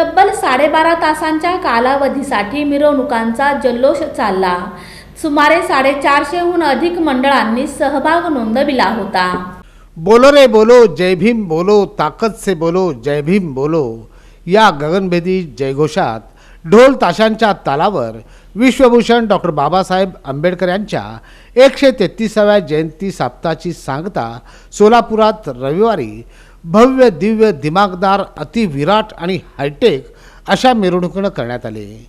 तब्बल साडेबारा तासांच्या कालावधीसाठी मिरवणुकांचा जल्लोष चालला. सुमारे साडेचारशेहून अधिक मंडळांनी सहभाग नोंदविला होता. बोलो रे बोलो जय भीम बोलो ताकद से बोलो जय भीम बोलो. या गगनभेदी जयघोषात ढोल ताशांच्या तालावर विश्वभूषण डॉक्टर बाबासाहेब आंबेडकर यांच्या एकशे तेहतीसाव्या जयंती साप्ताची सांगता सोलापुरात रविवारी भव्य दिव्य दिमागदार अतिविराट आणि हायटेक अशा मिरवणुकीनं करण्यात आली.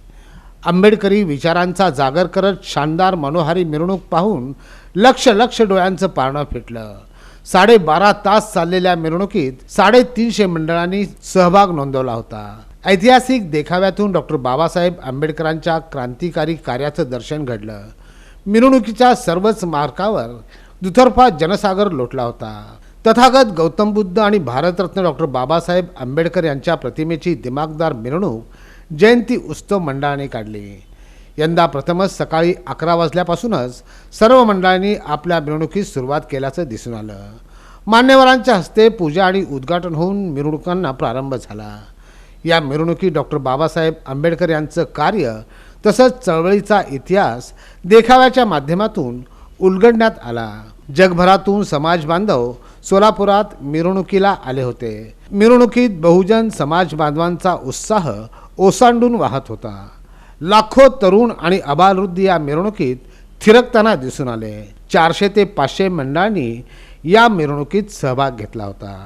आंबेडकरी विचारांचा जागर करत शानदार मनोहारी मिरवणूक पाहून लक्ष लक्ष डोळ्यांचं पारणं फिटलं. साडेबारा तास चाललेल्या मिरवणुकीत साडेतीनशे मंडळांनी सहभाग नोंदवला होता. ऐतिहासिक देखाव्यातून डॉक्टर बाबासाहेब आंबेडकरांच्या क्रांतिकारी कार्याचं दर्शन घडलं. मिरवणुकीच्या सर्वच मार्गावर दुतर्फा जनसागर लोटला होता. तथागत गौतम बुद्ध आणि भारतरत्न डॉक्टर बाबासाहेब आंबेडकर यांच्या प्रतिमेची दिमागदार मिरवणूक जयंती उत्सव मंडळाने काढली. यंदा प्रथमच सकाळी अकरा वाजल्यापासूनच सर्व मंडळांनी आपल्या मिरवणुकीस सुरुवात केल्याचं दिसून आलं. मान्यवरांच्या हस्ते पूजा आणि उद्घाटन होऊन मिरवणुकांना प्रारंभ झाला. या मिरवणुकी डॉक्टर बाबासाहेब आंबेडकर यांचं कार्य तसंच चळवळीचा इतिहास देखाव्याच्या माध्यमातून उलगडण्यात आला. जगभरातून समाज बांधव सोलापुरात मिरवणुकीला आले होते. मिरवणुकीत बहुजन समाज बांधवांचा उत्साह ओसांडून वाहत होता. लाखो तरुण आणि अबालवृद्ध या मिरवणुकीत थिरकताना दिसून आले. चारशे ते पाचशे मंडळांनी या मिरवणुकीत सहभाग घेतला होता.